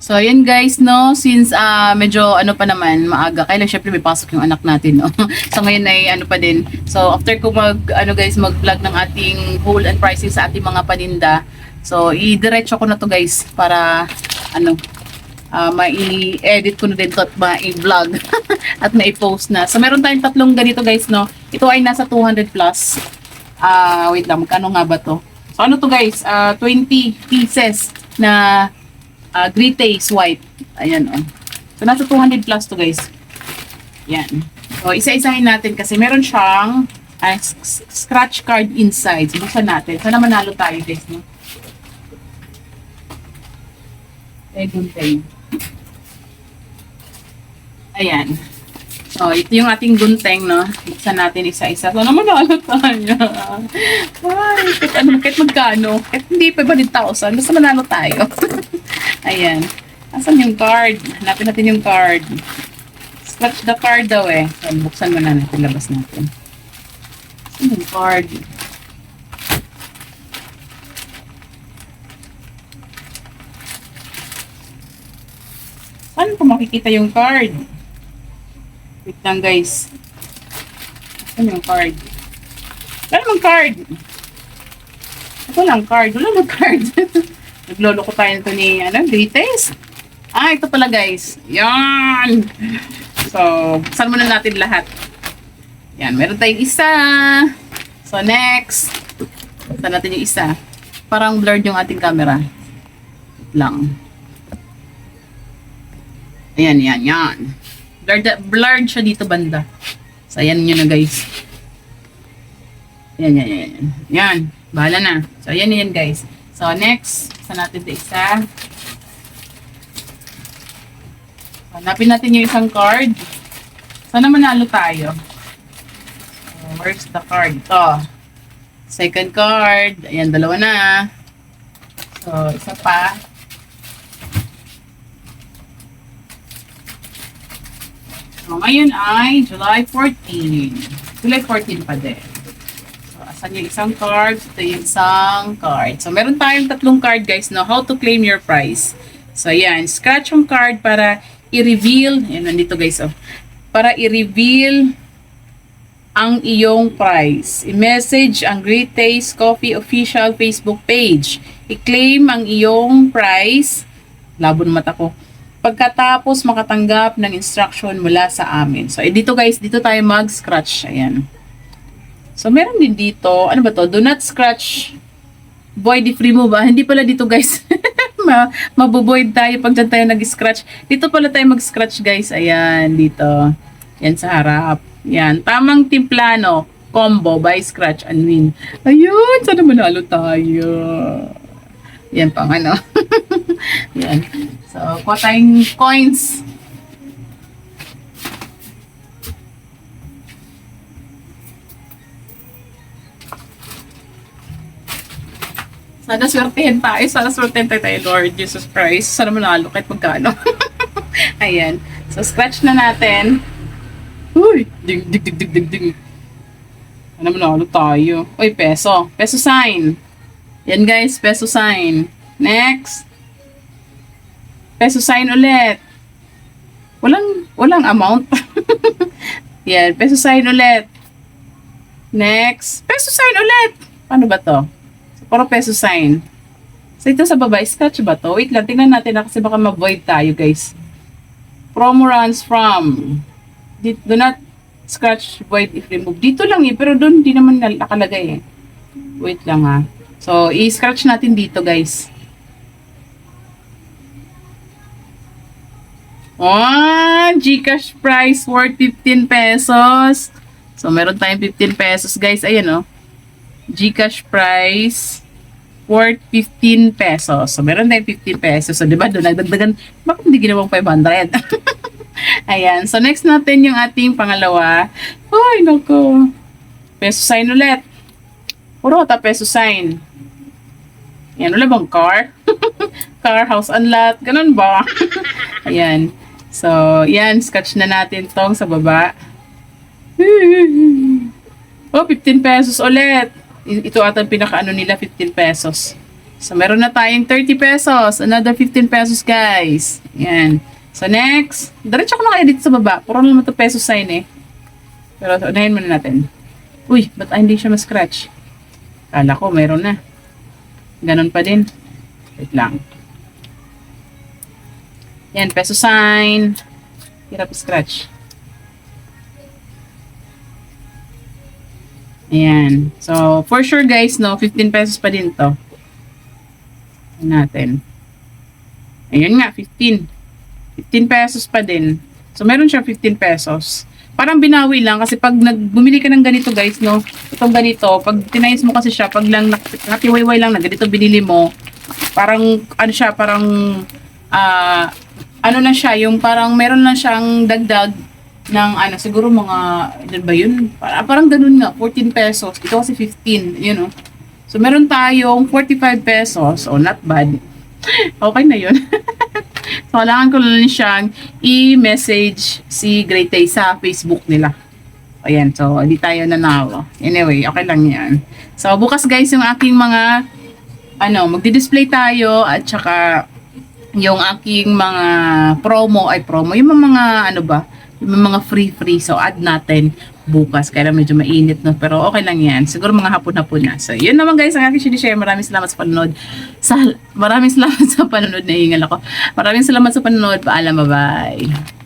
So, ayan guys, no, since ah medyo ano pa naman, maaga, kailan syempre may pasok yung anak natin, no. so, ngayon ay ano pa din. So, after ko mag, ano guys, mag-vlog ng ating haul and pricing sa ating mga paninda, so, i-diretso ko na to guys, para, ano, ah mai-edit ko na din to at mai-vlog at mai-post na. So, meron tayong tatlong ganito guys, no. Ito ay nasa 200 plus. Ah, wait lang, magkano nga ba to? So, ano to guys? Ah, 20 pieces na uh, Great Taste White. Ayan, oh. So, nasa 200 plus to, guys. Yan. So, isa-isahin natin kasi meron siyang ah, s- scratch card inside. So, buksan natin. Sana manalo tayo, guys, no? Eh, gunteng. Ayan. So, ito yung ating gunteng, no? Buksan natin isa-isa. So, naman manalo tayo. Ay, kahit, ano, kahit magkano. Kahit hindi pa ba 1,000. Basta manalo tayo. Ayan. Asan yung card? Hanapin natin yung card. Scratch the card daw eh. So, buksan mo na natin. Labas natin. Asan yung card? Saan ko makikita yung card? Wait lang guys. Saan yung card? Wala namang card. Ito lang card. Wala namang card. Nagloloko tayo nito ni, ano, greatest. Ah, ito pala guys. Yan. So, saan muna natin lahat? Yan, meron tayong isa. So, next. Saan natin yung isa? Parang blurred yung ating camera. Lang. Ayan, yan, yan. Blurred, blurred siya dito banda. So, ayan nyo na guys. Yan, yan, yan. Yan. yan. Bahala na. So, ayan yan guys. So, next. Saan natin ito isa? Hanapin natin yung isang card. Sana manalo tayo. So, where's the card? Ito. Second card. Ayan, dalawa na. So, isa pa. So, ngayon ay July 14. July 14 pa din. So, asan yung isang card? Ito yung isang card. So, meron tayong tatlong card, guys, no? How to claim your prize. So, ayan. Scratch yung card para i-reveal. Ayan, nandito, guys, oh. Para i-reveal ang iyong prize. I-message ang Great Taste Coffee official Facebook page. I-claim ang iyong prize. Labon mata ko. Pagkatapos makatanggap ng instruction mula sa amin. So, eh, dito guys, dito tayo mag-scratch. Ayan. So, meron din dito. Ano ba to? Do not scratch void if remove. Ah, hindi pala dito guys. Ma mabuboid tayo pag dyan tayo nag-scratch. Dito pala tayo mag-scratch guys. Ayan, dito. Yan sa harap. Yan. Tamang timplano. Combo by scratch and win. Ayun, sana manalo tayo. Yan pang ano. Yan. So, kuha tayong coins. Sana swertehin tayo. Sana swertehin tayo tayo, Lord Jesus Christ. Sana manalo kahit magkano. Ayan. So, scratch na natin. Uy! Ding, ding, ding, ding, ding, ding. Sana manalo tayo. Uy, peso. Peso sign. Yan guys, peso sign. Next. Peso sign ulit. Walang, walang amount. Yan, peso sign ulit. Next. Peso sign ulit. Paano ba to? Puro peso sign. So, ito sa baba, scratch ba to? Wait lang, tingnan natin na kasi baka ma-void tayo, guys. Promo runs from. Di- Do not scratch void if remove. Dito lang eh, pero doon hindi naman nakalagay eh. Wait lang ha. So, i-scratch natin dito, guys. Oh, Gcash price worth 15 pesos. So, meron tayong 15 pesos, guys. Ayan, oh. Gcash price worth 15 pesos. So, meron tayong 15 pesos. So, di ba, doon nagdagdagan, bakit hindi ginawang 500? Ayan. So, next natin yung ating pangalawa. Ay, nako. Peso sign ulit. Puro ta peso sign. Ayan, wala bang car? car, house, and lot. Ganun ba? Ayan. So, yan. Sketch na natin tong sa baba. Oh, 15 pesos ulit. Ito ata pinakaano nila, 15 pesos. So, meron na tayong 30 pesos. Another 15 pesos, guys. Yan. So, next. Diretso ko kayo dito sa baba. Puro naman ito peso sign eh. Pero, unahin muna natin. Uy, ba't hindi siya ma-scratch? Kala ko, meron na. Ganon pa din. Wait lang. Yan, peso sign. Hirap scratch. Ayan. So, for sure guys, no, 15 pesos pa din to. Natin. Ayun nga, 15. 15 pesos pa din. So, meron siya 15 pesos. Parang binawi lang kasi pag nagbumili ka ng ganito guys, no, itong ganito, pag tinayos mo kasi siya, pag lang nak- nakatiwayway lang na ganito binili mo, parang, ano siya, parang, ah, ano na siya, yung parang meron lang siyang dagdag ng ano, siguro mga, ilan ba yun? Parang, parang ganun nga, 14 pesos. Ito kasi 15, you know. So, meron tayong 45 pesos. Oh, not bad. okay na yun. so, kailangan ko lang siyang i-message si Great Tay sa Facebook nila. Ayan, so, hindi tayo nanalo. Anyway, okay lang yan. So, bukas guys, yung aking mga, ano, magdi-display tayo at saka yung aking mga promo, ay promo, yung mga, ano ba, yung mga free-free. So, add natin bukas. Kaya medyo mainit, no? Pero okay lang yan. Siguro mga hapon-hapon na. So, yun naman guys, ang aking sinishare. Maraming salamat sa panonood. Sa, maraming salamat sa panonood. Nahingal ako. Maraming salamat sa panonood. Paalam, bye-bye.